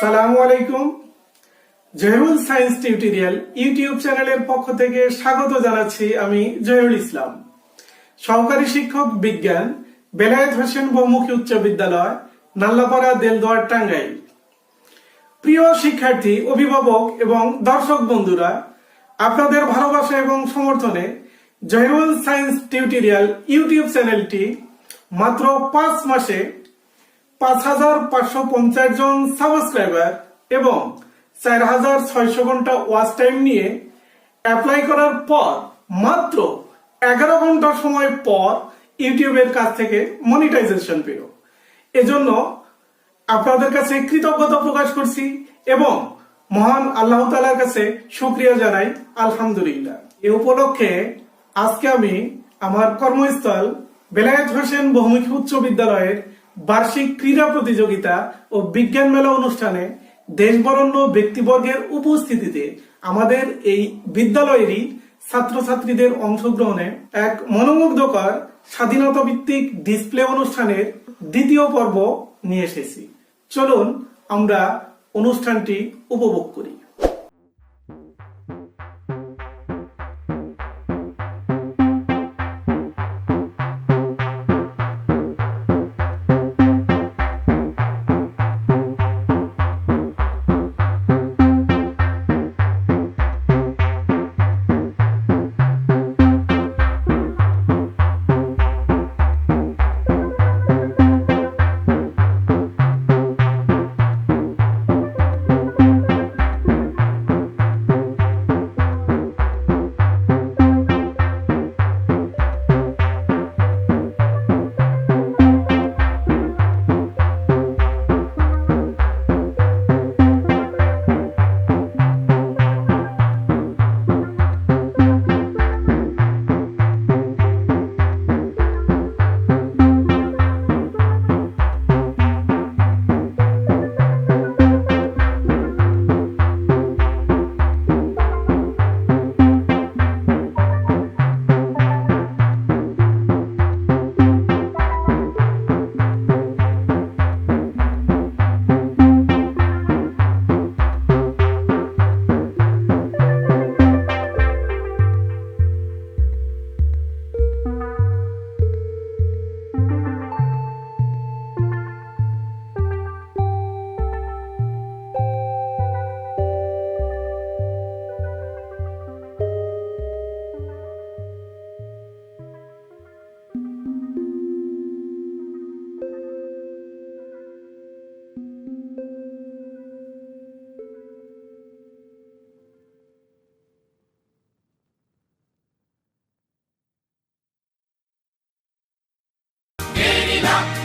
সালামু আলাইকুম। Zahirul science tutorial YouTube চ্যানেলের পক্ষ থেকে স্বাগত জানাচ্ছি আমি জহিরুল ইসলাম। সহকারী শিক্ষক, বিজ্ঞান, বেলায়েত হোসেন বহুমুখী উচ্চ বিদ্যালয়, নাল্লাপাড়া দেলদুয়ার, টাঙ্গাইল। প্রিয় শিক্ষার্থী, অভিভাবক এবং দর্শক বন্ধুরা, আপনাদের ভালোবাসা এবং সমর্থনে জহিরুল সায়েন্স টিউটোরিয়াল ইউটিউব চ্যানেলটি মাত্র পাঁচ মাসে পাঁচ হাজার পাঁচশো পঞ্চাশ জন সাবস্ক্রাইবার এবং চার হাজার ছয়শো ঘণ্টা ওয়াচ টাইম নিয়ে অ্যাপ্লাই করার পর মাত্র এগারো ঘণ্টা সময় পর ইউটিউবের কাছ থেকে মনিটাইজেশন পেল। এজন্য আপনাদের কাছে কৃতজ্ঞতা প্রকাশ করছি এবং মহান আল্লাহ তালার কাছে শুক্রিয়া জানাই, আলহামদুলিল্লাহ। এ উপলক্ষে আজকে আমি আমার কর্মস্থল বেলায়েত হোসেন বহুমুখী উচ্চ বিদ্যালয়ের বার্ষিক ক্রীড়া প্রতিযোগিতা ও বিজ্ঞান মেলা অনুষ্ঠানে দেশবরণ্য ব্যক্তিবর্গের উপস্থিতিতে আমাদের এই বিদ্যালয়েরই ছাত্রছাত্রীদের অংশগ্রহণে এক মনোমুগ্ধকর স্বাধীনতা ভিত্তিক ডিসপ্লে অনুষ্ঠানের দ্বিতীয় পর্ব নিয়ে এসেছি। চলুন আমরা অনুষ্ঠানটি উপভোগ করি।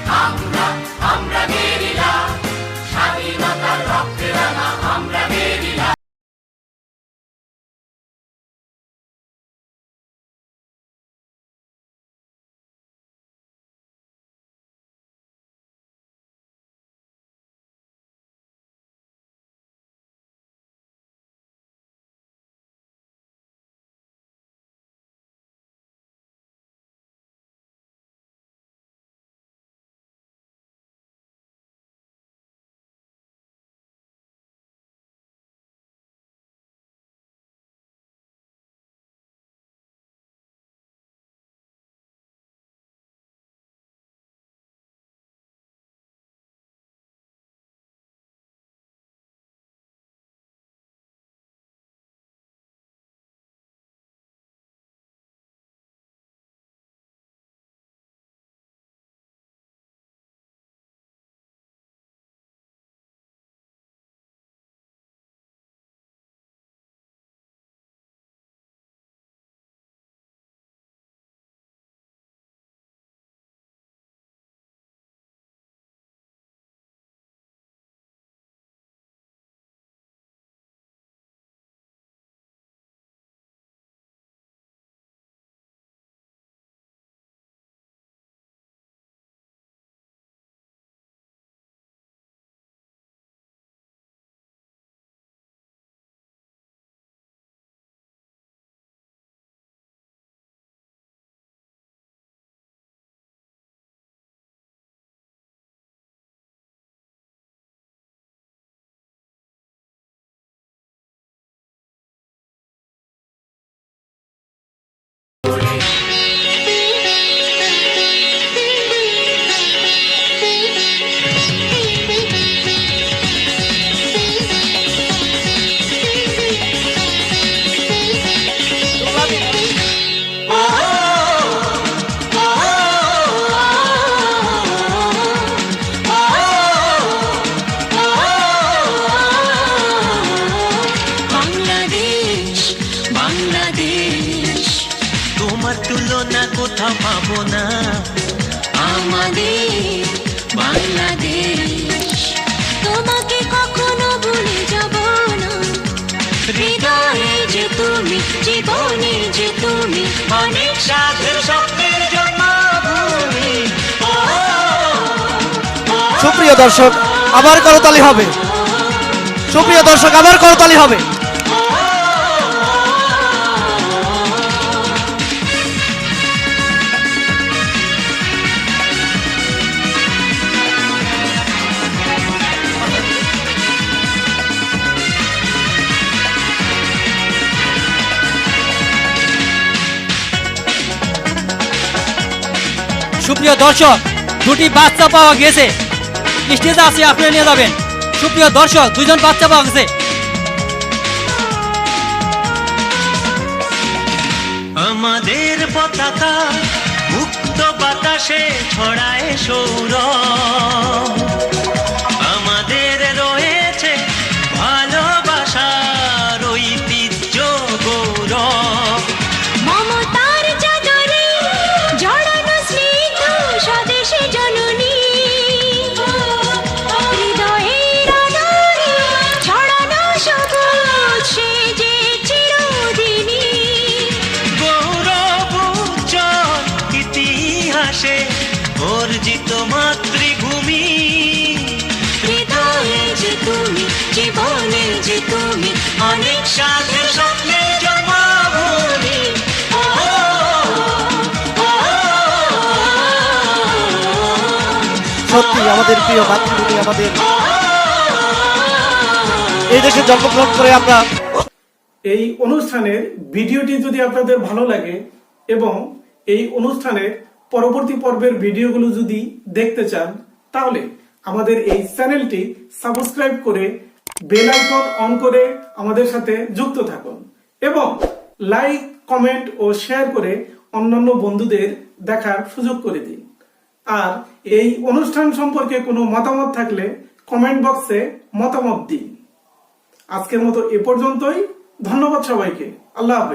I'll তুলনা কোথাও পাবো না। আমাদের বাংলাদেশ। তোমাকে কখনো ভুলে যাব না। হৃদয়ে যে তুমি, জীবনে যে তুমি, অনেক সাধের স্বপ্নের জন্মভূমি। সুপ্রিয় দর্শক, আবার করতালি হবে। সুপ্রিয় দর্শক, আবার করতালি হবে। সুপ্রিয় দর্শক, দুটি বাচ্চা পাওয়া গেছে। স্টেজে আছে আপনি নিয়ে যাবেন। সুপ্রিয় দর্শক দুজন বাচ্চা পাওয়া গেছে। আমাদের পতাকা মুক্ত বাতাসে ছড়ায় সৌরভ। অর্জিত মাতৃভূমি। হৃদয়ে যে তুমি জীবনে যে তুমি অনেক জন্মভূমি ও, সত্যি আমাদের প্রিয় মাতৃভূমি আমাদের। এই দেশে জন্মগ্রহণ করে আমরা এই অনুষ্ঠানের ভিডিওটি যদি আপনাদের ভালো লাগে এবং এই অনুষ্ঠানের পরবর্তী পর্বের ভিডিওগুলো যদি দেখতে চান, তাহলে আমাদের এই চ্যানেলটি সাবস্ক্রাইব করে বেল আইকন অন করে আমাদের সাথে যুক্ত থাকুন এবং লাইক, কমেন্ট ও শেয়ার করে অন্যান্য বন্ধুদের দেখার সুযোগ করে দিন। আর এই অনুষ্ঠান সম্পর্কে কোনো মতামত থাকলে কমেন্ট বক্সে মতামত দিন। আজকের মতো এ পর্যন্তই। ধন্যবাদ সবাইকে। আল্লাহ হাফেজ।